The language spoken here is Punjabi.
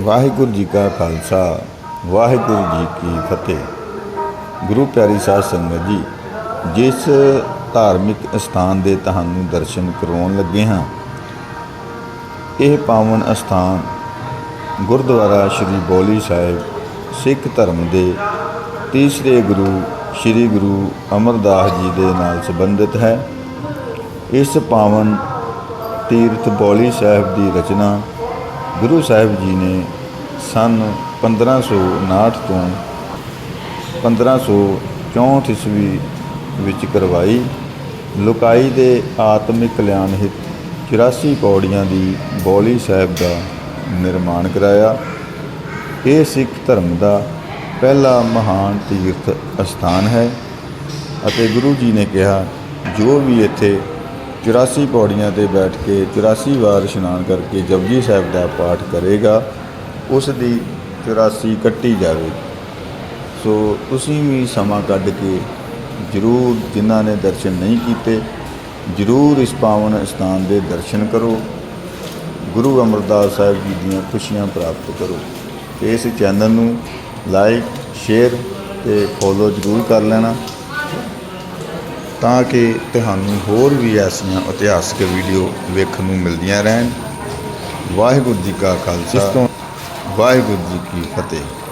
ਵਾਹਿਗੁਰੂ ਜੀ ਕਾ ਖਾਲਸਾ, ਵਾਹਿਗੁਰੂ ਜੀ ਕੀ ਫਤਿਹ। ਗੁਰੂ ਪਿਆਰੀ ਸਾਧ ਸੰਗਤ ਜੀ, ਜਿਸ ਧਾਰਮਿਕ ਸਥਾਨ ਦੇ ਤੁਹਾਨੂੰ ਦਰਸ਼ਨ ਕਰਵਾਉਣ ਲੱਗੇ ਹਾਂ, ਇਹ ਪਾਵਨ ਅਸਥਾਨ ਗੁਰਦੁਆਰਾ ਸ੍ਰੀ ਬੋਲੀ ਸਾਹਿਬ, ਸਿੱਖ ਧਰਮ ਦੇ ਤੀਸਰੇ ਗੁਰੂ ਸ੍ਰੀ ਗੁਰੂ ਅਮਰਦਾਸ ਜੀ ਦੇ ਨਾਲ ਸੰਬੰਧਿਤ ਹੈ। ਇਸ ਪਾਵਨ ਤੀਰਥ ਬੋਲੀ ਸਾਹਿਬ ਦੀ ਰਚਨਾ ਗੁਰੂ ਸਾਹਿਬ ਜੀ ਨੇ ਸਨ 1559 ਤੋਂ 1564 ਈਸਵੀ ਵਿੱਚ ਕਰਵਾਈ। ਲੁਕਾਈ ਦੇ ਆਤਮਿਕ ਕਲਿਆਣ ਹਿਤ 84 ਪੌੜੀਆਂ ਦੀ ਬੋਲੀ ਸਾਹਿਬ ਦਾ ਨਿਰਮਾਣ ਕਰਾਇਆ। ਇਹ ਸਿੱਖ ਧਰਮ ਦਾ ਪਹਿਲਾ ਮਹਾਨ ਤੀਰਥ ਅਸਥਾਨ ਹੈ ਅਤੇ ਗੁਰੂ ਜੀ ਨੇ ਕਿਹਾ, ਜੋ ਵੀ ਇੱਥੇ 84 ਪੌੜੀਆਂ ਤੇ ਬੈਠ ਕੇ 84 ਵਾਰ ਇਸ਼ਨਾਨ ਕਰਕੇ ਜਪਜੀ ਸਾਹਿਬ ਦਾ ਪਾਠ ਕਰੇਗਾ, ਉਸ ਦੀ 84 ਕੱਟੀ ਜਾਵੇ। ਸੋ ਤੁਸੀਂ ਵੀ ਸਮਾਂ ਕੱਢ ਕੇ ਜ਼ਰੂਰ ਜਿਨ੍ਹਾਂ ਨੇ ਦਰਸ਼ਨ ਨਹੀਂ ਕੀਤੇ, ਜ਼ਰੂਰ ਇਸ ਪਾਵਨ ਸਥਾਨ ਦੇ ਦਰਸ਼ਨ ਕਰੋ। ਗੁਰੂ ਅਮਰਦਾਸ ਸਾਹਿਬ ਜੀ ਦੀਆਂ ਖੁਸ਼ੀਆਂ ਪ੍ਰਾਪਤ ਕਰੋ। ਇਸ ਚੈਨਲ ਨੂੰ ਲਾਈਕ, ਸ਼ੇਅਰ ਤੇ ਫੋਲੋ ਜ਼ਰੂਰ ਕਰ ਲੈਣਾ। ਤਾਂ ਕਿ ਤੁਹਾਨੂੰ ਹੋਰ ਵੀ ਐਸੀਆਂ ਇਤਿਹਾਸਕ ਵੀਡੀਓ ਵੇਖਣ ਨੂੰ ਮਿਲਦੀਆਂ ਰਹਿਣ। ਵਾਹਿਗੁਰੂ ਜੀ ਕਾ ਖਾਲਸਾ। ਵਾਹਿਗੁਰੂ ਜੀ ਕੀ ਫਤਿਹ।